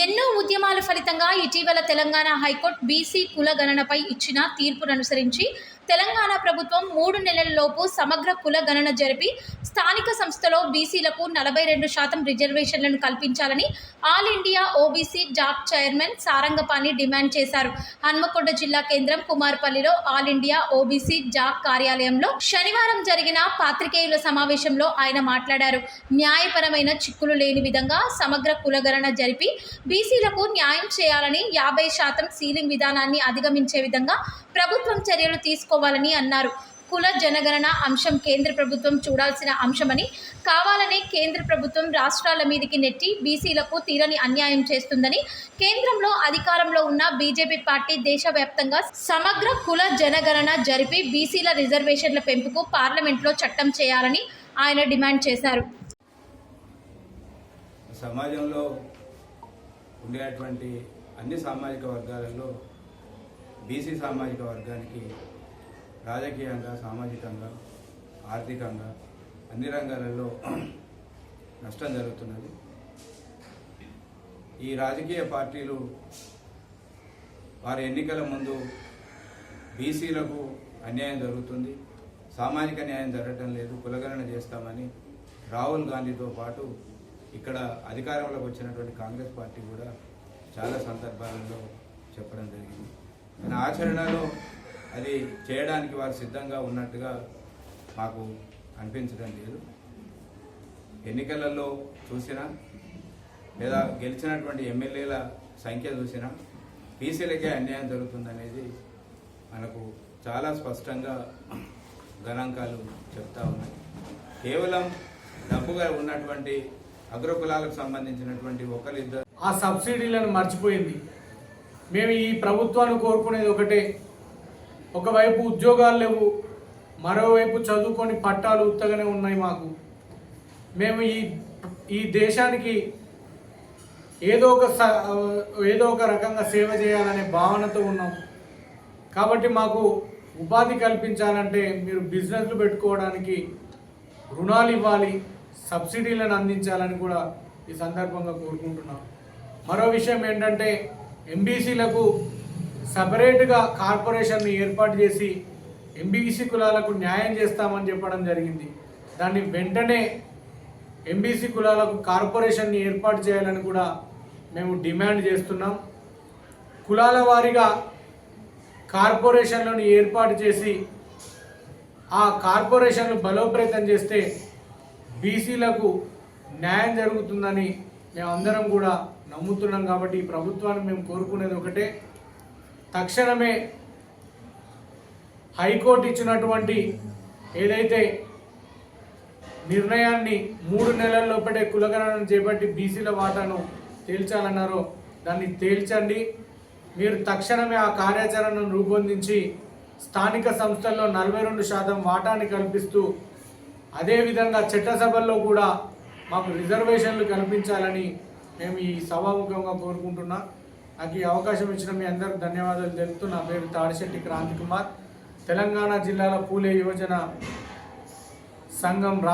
ఎన్నో ఉద్యమాల ఫలితంగా ఇటీవల తెలంగాణ హైకోర్టు బీసీ కుల గణనపై ఇచ్చిన తీర్పును అనుసరించి తెలంగాణ ప్రభుత్వం మూడు నెలలలోపు సమగ్ర కుల గణన జరిపి స్థానిక సంస్థలో బీసీలకు నలభై రెండు శాతం రిజర్వేషన్లను కల్పించాలని all India OBC job chairman Sarangapani demand చేశారు. హన్మకొండ జిల్లా కేంద్రం కుమార్పల్లిలో ఆల్ ఇండియా ఓబీసీ జాబ్ కార్యాలయంలో శనివారం జరిగిన పాత్రికేయుల సమావేశంలో ఆయన మాట్లాడారు. న్యాయపరమైన చిక్కులు లేని విధంగా సమగ్ర కులగణన జరిపి బీసీలకు న్యాయం చేయాలని యాభై శాతం సీలింగ్ విధానాన్ని అధిగమించే విధంగా ప్రభుత్వం చర్యలు తీసుకోవాలని అన్నారు. కుల జనగణన అంశం కేంద్ర ప్రభుత్వం చూడాల్సిన అంశమని కావాలనే కేంద్ర ప్రభుత్వం రాష్ట్రాల మీదికి నెట్టి బీసీలకు తీరని అన్యాయం చేస్తుందని కేంద్రంలో అధికారంలో ఉన్న బీజేపీ పార్టీ దేశవ్యాప్తంగా సమగ్ర కుల జనగణన జరిపి బీసీల రిజర్వేషన్ల పెంపుకు పార్లమెంట్లో చట్టం చేయాలని ఆయన డిమాండ్ చేశారు. సమాజంలో ఉండేటువంటి అన్ని సామాజిక వర్గాలలో బీసీ సామాజిక వర్గానికి రాజకీయంగా సామాజికంగా ఆర్థికంగా అన్ని రంగాలలో నష్టం జరుగుతున్నది. ఈ రాజకీయ పార్టీలు వారి ఎన్నికల ముందు బీసీలకు అన్యాయం జరుగుతుంది. సామాజిక న్యాయం జరగటం లేదు. కులగణన చేస్తామని రాహుల్ గాంధీతో పాటు ఇక్కడ అధికారంలోకి వచ్చినటువంటి కాంగ్రెస్ పార్టీ కూడా చాలా సందర్భాలలో చెప్పడం జరిగింది. నా ఆచరణలో అది చేయడానికి వారు సిద్ధంగా ఉన్నట్టుగా మాకు అనిపించడం లేదు. ఎన్నికలలో చూసినా లేదా గెలిచినటువంటి ఎమ్మెల్యేల సంఖ్య చూసినా బీసీలకే అన్యాయం జరుగుతుందనేది మనకు చాలా స్పష్టంగా గణాంకాలు చెప్తా ఉన్నాయి. కేవలం డబ్బుగా ఉన్నటువంటి అగ్రకులాలకు సంబంధించినటువంటి ఒకరిద్దరు ఆ సబ్సిడీలను మర్చిపోయింది. మేము ఈ ప్రభుత్వాన్ని కోరుకునేది ఒకటే. ఒకవైపు ఉద్యోగాలు లేవు మరోవైపు చదువుకొని పట్టాలు ఉత్తగానే ఉన్నాయి మాకు. మేము ఈ ఈ దేశానికి ఏదో ఒక స- ఏదో ఒక రకంగా సేవ చేయాలనే భావనతో ఉన్నాం కాబట్టి మాకు ఉపాధి కల్పించాలంటే మీరు బిజినెస్లు పెట్టుకోవడానికి రుణాలు ఇవ్వాలి సబ్సిడీలను అందించాలని కూడా ఈ సందర్భంగా కోరుకుంటున్నాం. మరో విషయం ఏంటంటే ఎంబీసీలకు సపరేట్గా కార్పొరేషన్ని ఏర్పాటు చేసి ఎంబీసీ కులాలకు న్యాయం చేస్తామని చెప్పడం జరిగింది. దాన్ని వెంటనే ఎంబీసీ కులాలకు కార్పొరేషన్ని ఏర్పాటు చేయాలని కూడా మేము డిమాండ్ చేస్తున్నాం. కులాల వారీగా కార్పొరేషన్లను ఏర్పాటు చేసి ఆ కార్పొరేషన్లు బలోపేతం చేస్తే బీసీలకు న్యాయం జరుగుతుందని మేమందరం కూడా నమ్ముతున్నాం కాబట్టి ఈ ప్రభుత్వాన్ని మేము కోరుకునేది ఒకటే. తక్షణమే హైకోర్టు ఇచ్చినటువంటి ఏదైతే నిర్ణయాన్ని మూడు నెలల లోపటే కులగణన చేపట్టి బీసీల వాటాను తేల్చాలన్నారో దాన్ని తేల్చండి. మీరు తక్షణమే ఆ కార్యాచరణను రూపొందించి స్థానిక సంస్థల్లో నలభై రెండు శాతం వాటాని కల్పిస్తూ అదేవిధంగా చట్టసభల్లో కూడా మాకు రిజర్వేషన్లు కల్పించాలని మేము ఈ సభాముఖంగా కోరుకుంటున్నా. నాకు ఈ అవకాశం ఇచ్చిన మీ అందరికి ధన్యవాదాలు తెలుపుతూ నా పేరు తాడిశెట్టి క్రాంతి కుమార్ తెలంగాణ జిల్లాల పూలే యువజన సంఘం